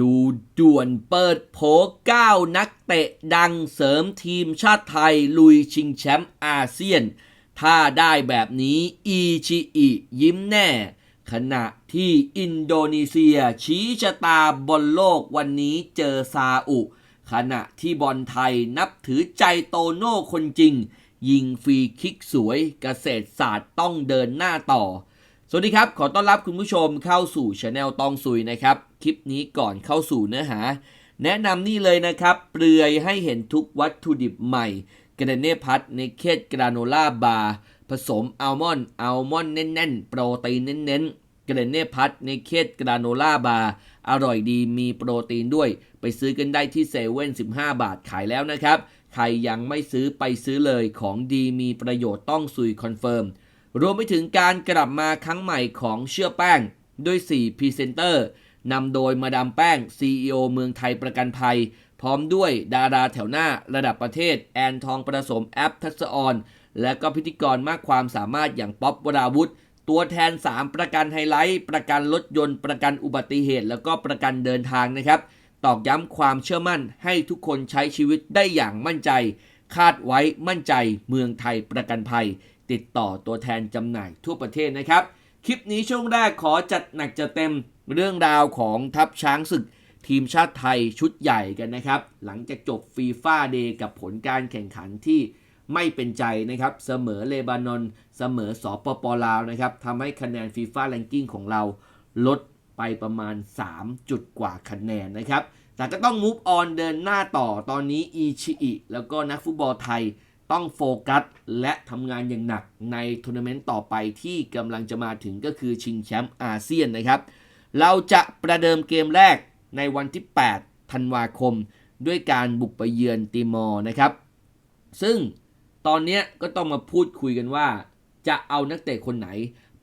ดูด่วนเปิดโผ9นักเตะดังเสริมทีมชาติไทยลุยชิงแชมป์อาเซียน ถ้าได้แบบนี้อีชิอิยิ้มแน่ ขณะที่อินโดนีเซียชี้ชะตาบอลโลกวันนี้เจอซาอุ ขณะที่บอลไทยนับถือใจโตโน่คนจริง ยิงฟรีคิกสวยเกษตรศาสตร์ต้องเดินหน้าต่อ สวัสดีครับ ขอต้อนรับคุณผู้ชมเข้าสู่ช anel ตองซุยนะครับ คลิปนี้ก่อนเข้าสู่เนื้อหา แนะนำนี่เลยนะครับ เปลือยให้เห็นทุกวัตถุดิบใหม่กระเนพัทในเคดกราโนล่าบาร์ผสมอัลมอนด์อัลมอนด์แน่น ๆ โปรตีนเน้นๆกระเนพัทในเคดกราโนล่าบาร์อร่อยดีมีโปรตีนด้วย ไปซื้อกันได้ที่เซเว่น15บาทขายแล้วนะครับ ใครยังไม่ซื้อไปซื้อเลยของดีมีประโยชน์ต้องซุยคอนเฟิร์มรวมไปถึงการกลับมาครั้งใหม่ของเชื่อแป้งด้วย 4 พรีเซนเตอร์ นำโดยมาดามแป้ง CEO เมืองไทยประกันภัย พร้อมด้วยดาราแถวหน้าระดับประเทศ แอนทองประสมแอปทัศออนและก็พิธีกรมากความสามารถอย่างป๊อปวราวุธ ตัวแทน 3 ประกันไฮไลท์ ประกันรถยนต์ ประกันอุบัติเหตุ แล้วก็ประกันเดินทางนะครับ ตอกย้ำความเชื่อมั่นให้ทุกคนใช้ชีวิตได้อย่างมั่นใจ คาดไว้มั่นใจเมืองไทยประกันภัย ติดต่อตัวแทนจำหน่ายทั่วประเทศนะครับ คลิปนี้ช่วงแรกขอจัดหนักจะเต็ม เรื่องราวของทัพช้างศึกทีมชาติไทยชุดใหญ่กันนะครับ หลังจากจบฟีฟ่าเดย์กับผลการแข่งขันที่ไม่เป็นใจนะครับ เสมอเลบานอนเสมอสอปปลาวนะครับทำให้คะแนนฟีฟ่าแรงกิ้งของเราลดไปประมาณ 3 จุดกว่าคะแนนนะครับ แต่ก็ต้อง move on เดินหน้าต่อตอนนี้อีชิอิแล้วก็นักฟุตบอลไทยต้องโฟกัสและทำงานอย่างหนักในทัวร์นาเมนต์ต่อไปที่กำลังจะมาถึงก็คือชิงแชมป์อาเซียนนะครับ เราจะประเดิมเกมแรกในวันที่ 8 ธันวาคม ด้วยการบุกไปเยือนติมอร์นะครับ ซึ่งตอนนี้ก็ต้องมาพูดคุยกันว่า จะเอานักเตะคนไหน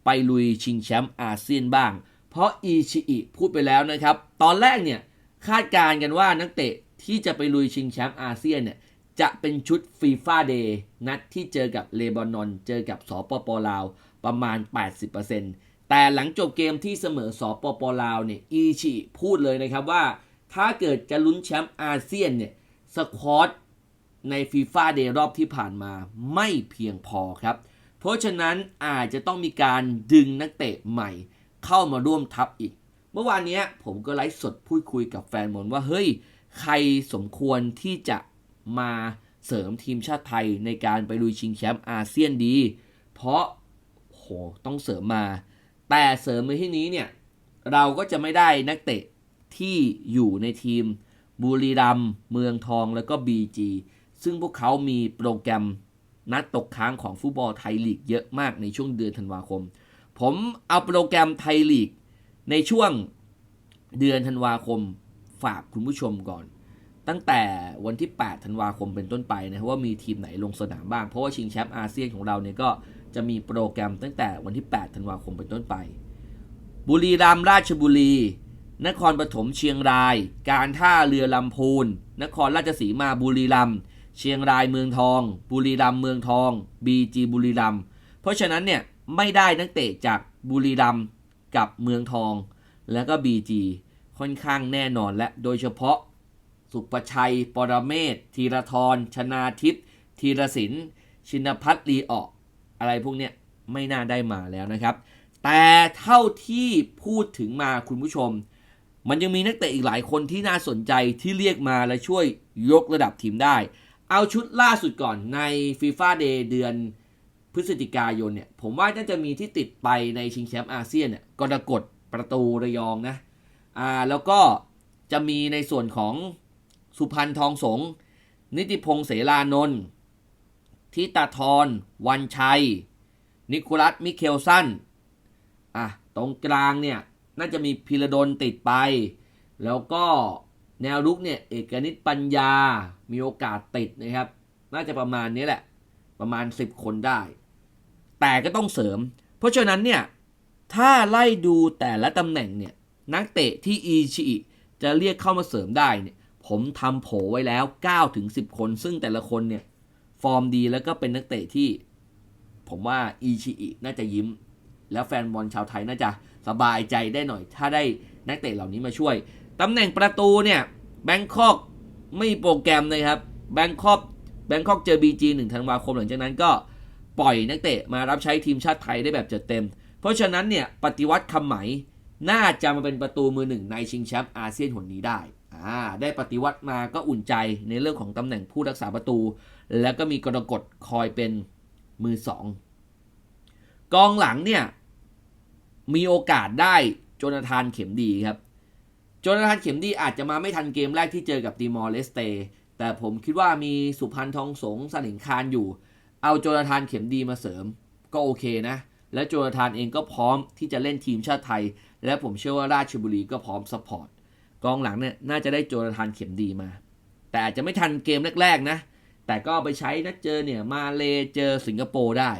ไปลุยชิงแชมป์อาเซียนบ้าง เพราะอีชิอิพูดไปแล้วนะครับ ตอนแรกเนี่ยคาดการณ์กันว่านักเตะที่จะไปลุยชิงแชมป์อาเซียนเนี่ยจะเป็นชุดฟีฟ่าเดย์นัดที่เจอกับเลบานอน เจอกับสปปลาว ประมาณ 80% แต่หลังจบเกมที่เสมอสอปปลาวเนี่ยอีชิพูดเลยนะครับว่า ถ้าเกิดจะลุ้นแชมป์อาเซียนเนี่ยสควอตในฟีฟ่าเดย์รอบที่ผ่านมาไม่เพียงพอครับ เพราะฉะนั้นอาจจะต้องมีการดึงนักเตะใหม่ เข้ามาร่วมทัพอีก เมื่อวานนี้ผมก็ไลฟ์สดพูดคุยกับแฟนบอลว่าเฮ้ย ใครสมควรที่จะมาเสริมทีมชาติไทยในการไปลุยชิงแชมป์อาเซียนดี เพราะโหต้องเสริมมา แต่เสริมในที่นี้เนี่ยเราก็จะไม่ได้นักเตะที่อยู่ในทีมบุรีรัมย์เมืองทองแล้วก็ BG ซึ่งพวกเขามีโปรแกรมนัดตกค้างของฟุตบอลไทยลีกเยอะมากในช่วงเดือนธันวาคม ผมเอาโปรแกรมไทยลีกในช่วงเดือนธันวาคมฝากคุณผู้ชมก่อน ตั้งแต่วันที่ 8 ธันวาคมเป็นต้นไปนะว่ามีทีมไหนลงสนามบ้าง เพราะว่าชิงแชมป์อาเซียนของเราเนี่ยก็ จะมีโปรแกรมตั้งแต่วันที่ 8 ธันวาคมเป็นต้นไป บุรีรัมย์ราชบุรี นครปฐมเชียงราย การท่าเรือลำพูน นครราชสีมาบุรีรัมย์เชียงรายเมืองทอง บุรีรัมย์เมืองทอง BG บุรีรัมย์เพราะฉะนั้นเนี่ยไม่ได้นักเตะจากบุรีรัมย์กับเมืองทอง แล้วก็ BG ค่อนข้างแน่นอนและโดยเฉพาะ สุประชัย ปรเมศธีรทรชนาทิพย์ธีรศิลป์ชินพัฒน์ลีออก อะไรพวกเนี้ยไม่น่าได้มาแล้วนะครับ แต่เท่าที่พูดถึงมาคุณผู้ชม มันยังมีนักเตะอีกหลายคนที่น่าสนใจที่เรียกมาและช่วยยกระดับทีมได้ เอาชุดล่าสุดก่อนใน FIFA Day เดือนพฤศจิกายนเนี่ย ผมว่าน่าจะมีที่ติดไปในชิงแชมป์อาเซียนเนี่ยกรกฎประตูระยองนะอ่าแล้วก็จะมีในส่วนของสุพันธ์ทองสงนิติพงษ์เสรานนท์ ทิตาทรวันชัย นิโคลัส มิเคลสัน อะ ตรงกลางเนี่ย น่าจะมีพิรดลติดไป แล้วก็แนวรุกเนี่ย เอกนิตปัญญา มีโอกาสติดนะครับ น่าจะประมาณนี้แหละ ประมาณ 10 คนได้ แต่ก็ต้องเสริม เพราะฉะนั้นเนี่ย ถ้าไล่ดูแต่ละตำแหน่งเนี่ย นักเตะที่อีชิอิจะเรียกเข้ามาเสริมได้เนี่ย ผมทำโผไว้แล้ว9-10ถึง10คน ซึ่งแต่ละคนเนี่ย ฟอร์มดีแล้วก็เป็นนักเตะที่ผมว่าอีชิอิน่าจะยิ้ม แล้วแฟนบอลชาวไทยน่าจะสบายใจได้หน่อย ถ้าได้นักเตะเหล่านี้มาช่วย ตำแหน่งประตูเนี่ยแบงคอกไม่มีโปรแกรมนะครับแบงคอกแบงคอกเจอ BG 1ธันวาคมหลังจากนั้นก็ปล่อยนักเตะมารับใช้ทีมชาติไทยได้แบบจัดเต็ม เพราะฉะนั้นเนี่ยปฏิวัติคำไหมน่าจะมาเป็นประตูมือหนึ่งในชิงแชมป์อาเซียนหนนี้ได้อ่าได้ปฏิวัติมาก็อุ่นใจในเรื่องของตำแหน่งผู้รักษาประตู แล้วก็มีกรกฎคอยเป็นมือสองกองหลังเนี่ย มีโอกาสได้โจนาธานเข็มดีครับ โจนาธานเข็มดีอาจจะมาไม่ทันเกมแรกที่เจอกับตีมอร์เลสเตแต่ผมคิดว่ามีสุพันธ์ทองสงสลิงคารอยู่ เอาโจนาธานเข็มดีมาเสริม ก็โอเคนะ และโจนาธานเองก็พร้อมที่จะเล่นทีมชาติไทย และผมเชื่อว่าราชบุรีก็พร้อมซัพพอร์ตกองหลังเนี่ยน่าจะได้โจนาธานเข็มดีมา แต่อาจจะไม่ทันเกมแรกๆนะ แต่ก็ไปใช้นัดเจอเนี่ยมาเลเจอสิงคโปร์ได้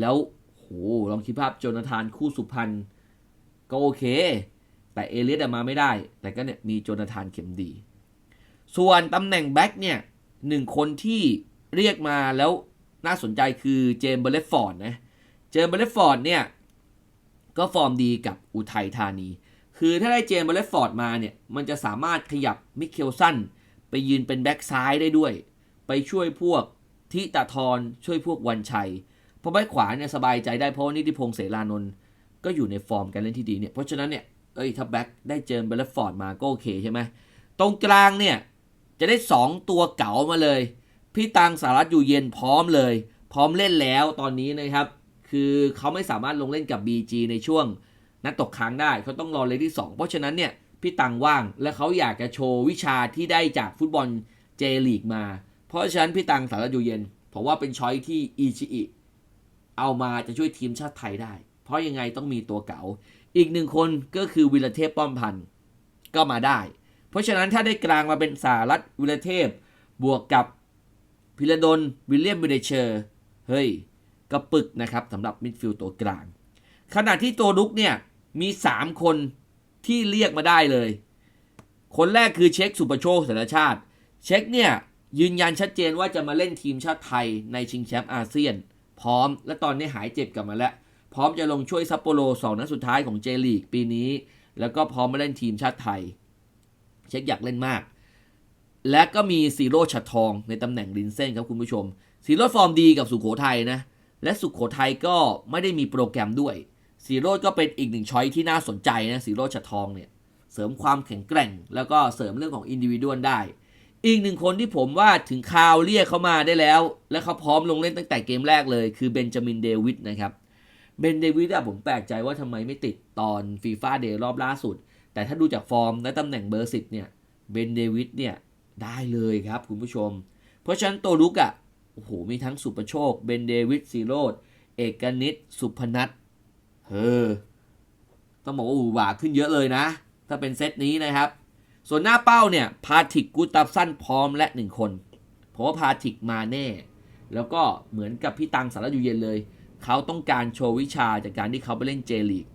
แล้วโหลองคิดภาพโจนาธานคู่สุพรรณก็โอเค แต่เอเลียสอะมาไม่ได้ แต่ก็เนี่ยมีโจนาธานเข็มดี ส่วนตำแหน่งแบ็กเนี่ยหนึ่งคนที่เรียกมาแล้วน่าสนใจคือเจมส์เบลเลฟฟอร์ดนะ เจมเบลเลฟฟอร์ดเนี่ย ก็ฟอร์มดีกับอุทัยธานี คือถ้าได้เจมส์เบลเลฟฟอร์ดมาเนี่ย มันจะสามารถขยับมิเคลสันไปยืนเป็นแบ็กซ้ายได้ด้วย ไปช่วยพวกทิตาทรช่วยพวกวันชัยเพราะแบ็กขวาเนี่ยสบายใจได้เพราะว่านิติพงษ์เสรานนท์ก็อยู่ในฟอร์มการเล่นที่ดีเนี่ยเพราะฉะนั้นเนี่ยเอ้ยถ้าแบ็กได้เจอเบลฟอร์ดมาก็โอเคใช่ไหมตรงกลางเนี่ยจะได้ 2 ตัวเก๋ามาเลย พี่ตังสารัตอยู่เย็นพร้อมเลย พร้อมเล่นแล้วตอนนี้นะครับ คือเขาไม่สามารถลงเล่นกับ BG ในช่วงนัดตกค้างได้เขาต้องรอเลนที่ 2 เพราะฉะนั้นเนี่ยพี่ตังว่างและเขาอยากจะโชว์วิชาที่ได้จากฟุตบอลเจลีกมา เพราะฉะนั้นพี่ตังสารยูเย็นผมว่าเป็นช้อยที่อีชิอิเอามาจะช่วยทีมชาติไทยได้ เพราะยังไงต้องมีตัวเก๋าอีกหนึ่งคนก็คือวิลเทพป้อมพันธ์ก็มาได้ เพราะฉะนั้นถ้าได้กลางมาเป็นสารัตวิลเทพบวกกับพิรดลวิลเลียมบิเดเชอร์เฮ้ยก็ปึกนะครับสำหรับมิดฟิลด์ตัวกลาง ขณะที่ตัวลุกเนี่ยมี 3 คนที่เรียกมาได้เลย คนแรกคือเช็คสุประโชคสารชาติ เช็คเนี่ย ยืนยันชัดเจนว่าจะมาเล่นทีมชาติไทยในชิงแชมป์อาเซียน พร้อมและตอนนี้หายเจ็บกลับมาแล้ว พร้อมจะลงช่วยซัปโปโรสองนัดสุดท้ายของเจลีกปีนี้ แล้วก็พร้อมมาเล่นทีมชาติไทย เช็คอยากเล่นมาก และก็มีซีโร่ฉัดทองในตำแหน่งรินเส้นครับคุณผู้ชมซีโร่ฟอร์มดีกับสุขโขทัยนะ และสุขโขทัยก็ไม่ได้มีโปรแกรมด้วยซีโร่ก็เป็นอีกหนึ่งช้อยที่น่าสนใจนะซีโร่ฉัดทองเนี่ยเสริมความแข็งแกร่ง แล้วก็เสริมเรื่องของอินดิวิดวลได้ อีกหนึ่งคนที่ผมว่าถึงคาวเรียกเขามาได้แล้ว และเขาพร้อมลงเล่นตั้งแต่เกมแรกเลยคือเบนจามินเดวิดนะครับเบนเดวิดอะผมแปลกใจว่าทำไมไม่ติดตอนฟีฟ่าเดย์รอบล่าสุด แต่ถ้าดูจากฟอร์มและตำแหน่งเบอร์สิบเนี่ยเบนเดวิดเนี่ยได้เลยครับคุณผู้ชม เพราะฉะนั้นตัวลุกอะโอ้โหมีทั้งสุประโชคเบนเดวิดซีโรดเอกนิตสุพนัทเฮ้อต้องบอกว่าอหวาขึ้นเยอะเลยนะ ถ้าเป็นเซตนี้นะครับ ส่วนหน้าเป้าเนี่ยพาทิกกูตับสั้นพร้อมและหนึ่งคนเพราะว่าพาทิกมาแน่ แล้วก็เหมือนกับพี่ตังสารอยู่เย็นเลย เขาต้องการโชว์วิชาจากการที่เขาไปเล่นเจลีก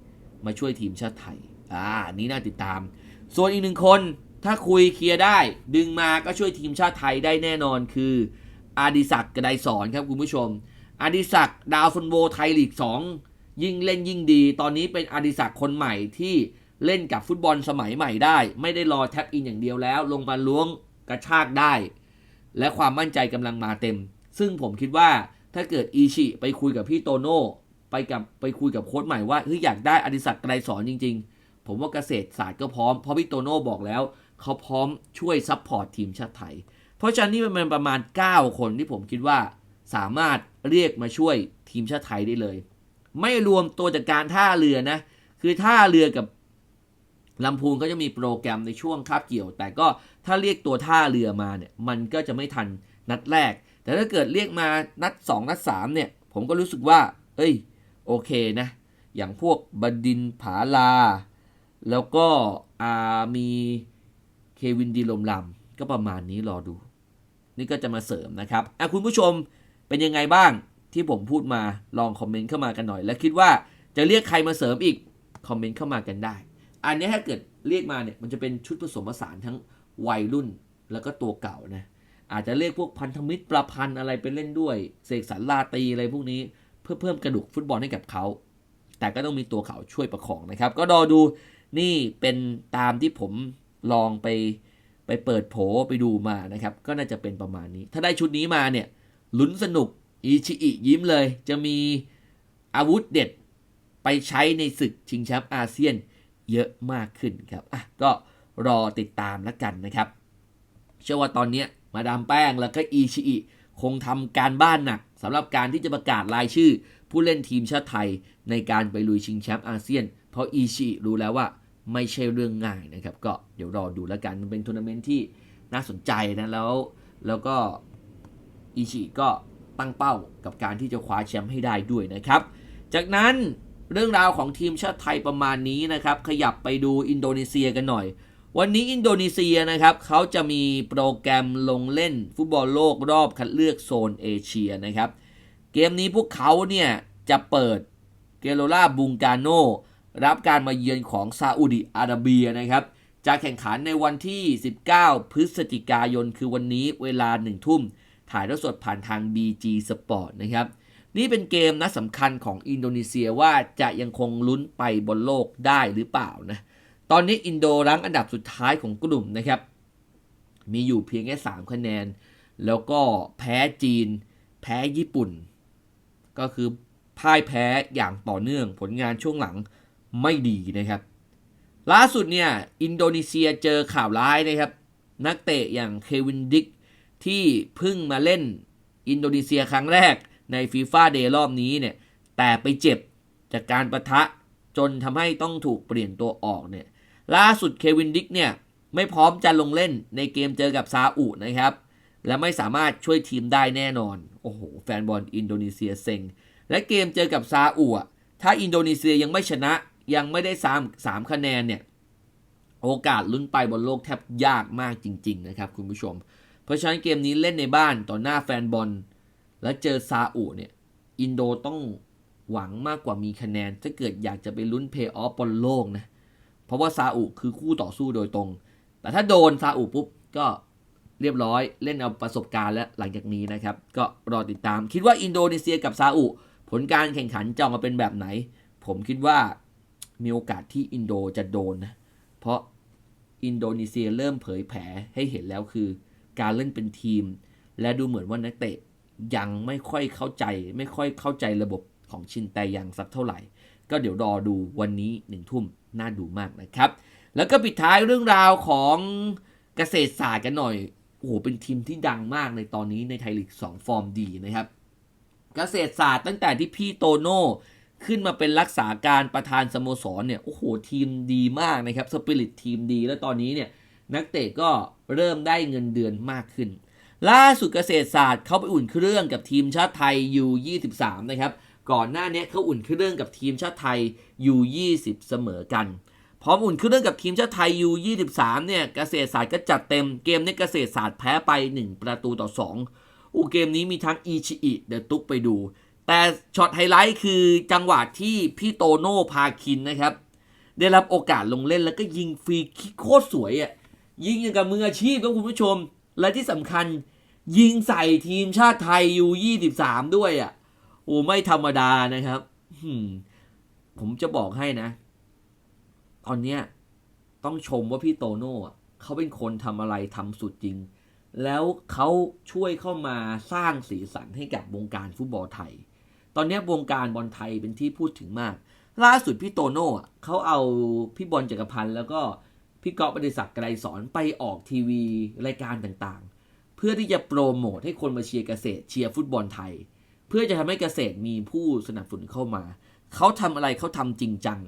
มาช่วยทีมชาติไทย อ่า นี้น่าติดตาม ส่วนอีกหนึ่งคนถ้าคุยเคลียร์ได้ ดึงมาก็ช่วยทีมชาติไทยได้แน่นอนคืออาดิศักดิ์กระไดสอนครับคุณผู้ชมอาดิศักดิ์ดาวฟุนโบไทยลีก 2 ยิ่งเล่นยิ่งดี ตอนนี้เป็นอาดิศักดิ์คนใหม่ที่ เล่นกับฟุตบอลสมัยใหม่ได้ ไม่ได้รอแท็บอินอย่างเดียวแล้ว ลงมาล้วงกระชากได้ และความมั่นใจกำลังมาเต็ม ซึ่งผมคิดว่าถ้าเกิดอีชิไปคุยกับพี่โตโน่ไปกับไปคุยกับโค้ชใหม่ว่าเฮ้ยอยากได้อดิศักดิ์ไกรสอนจริง ๆ ผมว่าเกษตรศาสตร์ก็พร้อมเพราะพี่โตโน่บอกแล้ว เขาพร้อมช่วยซัพพอร์ตทีมชาติไทย เพราะฉะนั้นนี่มันเป็นประมาณ 9 คนที่ผมคิดว่าสามารถเรียกมาช่วยทีมชาติไทยได้เลย ไม่รวมตัวจากการท่าเรือนะ คือท่าเรือกับ ลำพูนก็จะมีโปรแกรมในช่วงคาบเกี่ยว แต่ก็ถ้าเรียกตัวท่าเรือมาเนี่ยมันก็จะไม่ทันนัดแรก แต่ถ้าเกิดเรียกมานัด 2 นัด 3 เนี่ย ผมก็รู้สึกว่า เอ้ย โอเคนะ อย่างพวกบดินผาลา แล้วก็อามีเควินดีลมลำก็ประมาณนี้รอดู นี่ก็จะมาเสริมนะครับอะคุณผู้ชมเป็นยังไงบ้างที่ผมพูดมาลองคอมเมนต์เข้ามากันหน่อย และคิดว่าจะเรียกใครมาเสริมอีกคอมเมนต์เข้ามากันได้ อันนี้ถ้าเกิดเรียกมาเนี่ยมันจะเป็นชุดผสมผสานทั้งวัยรุ่นแล้วก็ตัวเก่านะอาจจะเรียกพวกพันธมิตรประพันธ์อะไรไปเล่นด้วย เสกสรรลาตีอะไรพวกนี้เพื่อเพิ่มกระดูกฟุตบอลให้กับเขา แต่ก็ต้องมีตัวเขาช่วยประคองนะครับ ก็รอดูนี่เป็นตามที่ผมลองไปไปเปิดโผไปดูมานะครับ ก็น่าจะเป็นประมาณนี้ ถ้าได้ชุดนี้มาเนี่ยลุ้นสนุกอีชิอิยิ้มเลย จะมีอาวุธเด็ดไปใช้ในศึกชิงแชมป์อาเซียน เยอะมากขึ้นครับอะก็รอติดตามแล้วกันนะครับ เชื่อว่าตอนนี้มาดามแป้งแล้วก็อีชิอิคงทำการบ้านหนักสำหรับการที่จะประกาศรายชื่อ ผู้เล่นทีมชาติไทยในการไปลุยชิงแชมป์อาเซียน เพราะอีชิรู้แล้วว่าไม่ใช่เรื่องง่ายนะครับ ก็เดี๋ยวรอดูแล้วกันมันเป็นทัวร์นาเมนต์ที่น่าสนใจนะแล้วแล้วก็อีชิก็ตั้งเป้ากับการที่จะคว้าแชมป์ให้ได้ด้วยนะครับ จากนั้น เรื่องราวของทีมชาติไทยประมาณนี้นะครับ ขยับไปดูอินโดนีเซียกันหน่อย วันนี้อินโดนีเซียนะครับเขาจะมีโปรแกรมลงเล่นฟุตบอลโลกรอบคัดเลือกโซนเอเชียนะครับ เกมนี้พวกเขาเนี่ยจะเปิดเกโรลาบุงกาโนรับการมาเยือนของซาอุดิอาระเบียนะครับจะแข่งขันในวันที่ 19 พฤศจิกายน คือวันนี้เวลา 1 ทุ่ม ถ่ายทอดสดผ่านทาง BG Sport นะครับ นี่เป็นเกมนัดสำคัญของอินโดนีเซียว่าจะยังคงลุ้นไปบนโลกได้หรือเปล่านะ ตอนนี้อินโดรั้งอันดับสุดท้ายของกลุ่มนะครับ มีอยู่เพียงแค่ 3 คะแนน แล้วก็แพ้จีน แพ้ญี่ปุ่น ก็คือพ่ายแพ้อย่างต่อเนื่องผลงานช่วงหลังไม่ดีนะครับ ล่าสุดเนี่ยอินโดนีเซียเจอข่าวร้ายนะครับ นักเตะอย่างเควินดิกที่เพิ่งมาเล่นอินโดนีเซียครั้งแรก ในฟีฟ่าเดย์รอบนี้เนี่ยแต่ไปเจ็บจากการประทะจนทำให้ต้องถูกเปลี่ยนตัวออกเนี่ยล่าสุดเควินดิกเนี่ยไม่พร้อมจะลงเล่นในเกมเจอกับซาอุนะครับ และไม่สามารถช่วยทีมได้แน่นอน โอ้โห แฟนบอลอินโดนีเซียเซ็ง และเกมเจอกับซาอุอะถ้าอินโดนีเซียยังไม่ชนะยังไม่ได้สามสามคะแนนเนี่ยโอกาสลุ้นไปบนโลกแทบยากมากจริง ๆ นะครับคุณผู้ชม เพราะฉะนั้นเกมนี้เล่นในบ้านต่อหน้าแฟนบอล และเจอซาอุเนี่ย อินโดต้องหวังมากกว่ามีคะแนน ถ้าเกิดอยากจะไปลุ้นเพย์ออฟบนโลกนะ เพราะว่าซาอุคือคู่ต่อสู้โดยตรง แต่ถ้าโดนซาอุปุ๊บก็เรียบร้อยเล่นเอาประสบการณ์แล้วหลังจากนี้นะครับ ก็รอติดตาม คิดว่าอินโดนีเซียกับซาอุผลการแข่งขันจะออกมาเป็นแบบไหน ผมคิดว่ามีโอกาสที่อินโดจะโดนนะ เพราะอินโดนีเซียเริ่มเผยแผลให้เห็นแล้วคือ การเล่นเป็นทีม และดูเหมือนว่านักเตะ ยังไม่ค่อยเข้าใจ ไม่ค่อยเข้าใจระบบของชินแตยังสักเท่าไหร่ ก็เดี๋ยวรอดูวันนี้หนึ่งทุ่มน่าดูมากนะครับ แล้วก็ปิดท้ายเรื่องราวของเกษตรศาสตร์กันหน่อยโอ้โหเป็นทีมที่ดังมากในตอนนี้ในไทยลีก2ฟอร์มดีนะครับ เกษตรศาสตร์ตั้งแต่ที่พี่โตโน่ขึ้นมาเป็นรักษาการประธานสโมสรเนี่ยโอ้โหทีมดีมากนะครับสปิริตทีมดีแล้วตอนนี้เนี่ยนักเตะก็เริ่มได้เงินเดือนมากขึ้น ล่าสุดเกษตรศาสตร์เขาไปอุ่นเครื่องกับทีมชาติไทย U23 นะครับ ก่อนหน้านี้เขาอุ่นเครื่องกับทีมชาติไทย U20 เสมอกัน พร้อมอุ่นเครื่องกับทีมชาติไทย U23 เนี่ยเกษตรศาสตร์ก็จัดเต็มเกมนี้เกษตรศาสตร์แพ้ไป 1 ประตูต่อ 2อูเกมนี้มีทั้งอีชิอิเดยวตุ๊กไปดู แต่ช็อตไฮไลท์คือจังหวะที่พี่โตโน่พาคินนะครับ ได้รับโอกาสลงเล่นแล้วก็ยิงฟรีคิกโคตรสวยอะยิงอย่างกับมืออาชีพครับคุณผู้ชมและที่สำคัญ ยิงใส่ทีมชาติไทย U23 ด้วยอะ โอ้ไม่ธรรมดานะครับผมจะบอกให้นะ ตอนเนี้ยต้องชมว่าพี่โตโน่เขาเป็นคนทำอะไรทำสุดจริง แล้วเขาช่วยเข้ามาสร้างสีสันให้กับวงการฟุตบอลไทย ตอนเนี้ยวงการบอลไทยเป็นที่พูดถึงมาก ล่าสุดพี่โตโน่เขาเอาพี่บอลจักรพันธ์แล้วก็พี่ก๊อฟบดิศักดิ์ไกรสอนไปออกทีวีรายการต่าง พื่อที่จะโปรโมทให้คนมาเชียร์เกษตรเชียร์ฟุตบอลไทย เพื่อจะทำให้เกษตรมีผู้สนับสนุนเข้ามา เขาทำอะไรเขาทำจริงจัง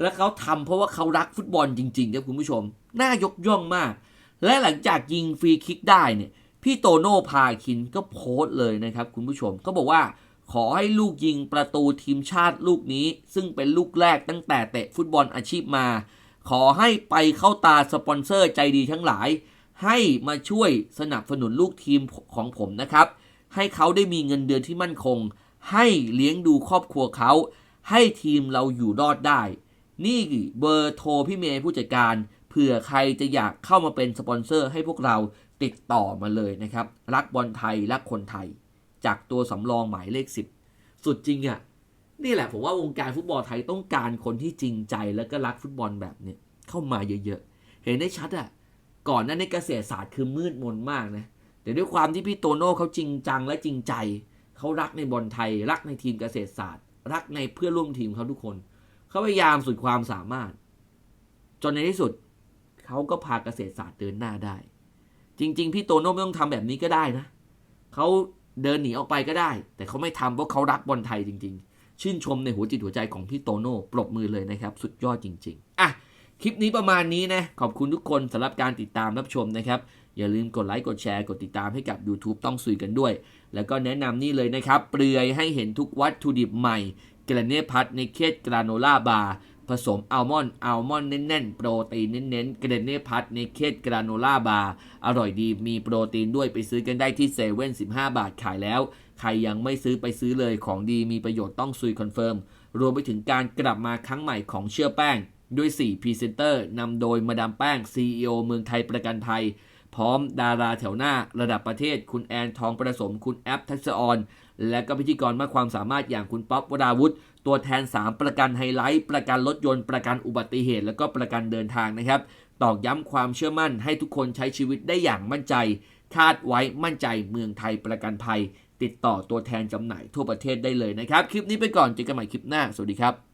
และเขาทำเพราะว่าเขารักฟุตบอลจริงๆครับคุณผู้ชม น่ายกย่องมาก และหลังจากยิงฟรีคิกได้เนี่ย พี่โตโน่พาคินก็โพสต์เลยนะครับคุณผู้ชมก็บอกว่า ขอให้ลูกยิงประตูทีมชาติลูกนี้ ซึ่งเป็นลูกแรกตั้งแต่เตะฟุตบอลอาชีพมา ขอให้ไปเข้าตาสปอนเซอร์ใจดีทั้งหลาย ให้มาช่วยสนับสนุนลูกทีมของผมนะครับ ให้เขาได้มีเงินเดือนที่มั่นคง ให้เลี้ยงดูครอบครัวเขา ให้ทีมเราอยู่รอดได้ นี่เบอร์โทรพี่เมย์ผู้จัดการ เผื่อใครจะอยากเข้ามาเป็นสปอนเซอร์ให้พวกเราติดต่อมาเลยนะครับ รักบอลไทย รักคนไทย จากตัวสำรองหมายเลข 10 สุดจริงอะ่ะ นี่แหละผมว่าวงการฟุตบอลไทยต้องการคนที่จริงใจแล้วก็รักฟุตบอลแบบเนี้ยเข้ามาเยอะๆ เห็นได้ชัดอะ ก่อนหนั้นในเกษตรศาสตร์คือมืดมนมากนะแต่ด้วยความที่พี่โตโน่เขาจริงจังและจริงใจเขารักในบอลไทย รักในทีมเกษตรศาสตร์ รักในเพื่อนร่วมทีมเขาทุกคนเขาพยายามสุดความสามารถ จนในที่สุดเขาก็พาเกษตรศาสตร์เดินหน้าได้ จริง ๆ พี่โตโน่ไม่ต้องทำแบบนี้ก็ได้นะเขาเดินหนีออกไปก็ได้ แต่เขาไม่ทำเพราะเขารักบอลไทยจริง ๆ ชื่นชมในหัวจิตหัวใจของพี่โตโน่ปรบมือเลยนะครับ สุดยอดจริง ๆ อะ คลิปนี้ประมาณนี้นะ ขอบคุณทุกคนสำหรับการติดตามรับชมนะครับ อย่าลืมกดไลค์ กดแชร์ กดติดตามให้กับ YouTube ต้องซุยกันด้วย แล้วก็แนะนำนี่เลยนะครับ เปลือยให้เห็นทุกวัตถุดิบใหม่ กรเน่พัทในเคสกราโนล่าบาร์ผสมอัลมอนด์อัลมอนด์แน่นๆ โปรตีนเน้นๆ เกรเน่พัทในเคสกราโนล่าบาร์อร่อยดีมีโปรตีนด้วยไปซื้อกันได้ที่เซเว่น15บาทขายแล้ว ใครยังไม่ซื้อไปซื้อเลยของดีมีประโยชน์ต้องซุยคอนเฟิร์ม รวมไปถึงการกลับมาครั้งใหม่ของเชื่อแป้ง ด้วย 4พรีเซนเตอร์นำโดยมาดามแป้ง CEO เมืองไทยประกันภัย พร้อมดาราแถวหน้าระดับประเทศ คุณแอนทองประสม คุณแอปทักษะออนและก็พิธีกรมากความสามารถอย่างคุณป๊อปวราวุธ ตัวแทน 3 ประกันไฮไลท์ ประกันรถยนต์ ประกันอุบัติเหตุ แล้วก็ประกันเดินทางนะครับ ตอกย้ำความเชื่อมั่นให้ทุกคนใช้ชีวิตได้อย่างมั่นใจ คาดไว้มั่นใจเมืองไทยประกันภัย ติดต่อตัวแทนจำหน่ายทั่วประเทศได้เลยนะครับ คลิปนี้ไปก่อนเจอกันใหม่คลิปหน้า สวัสดีครับ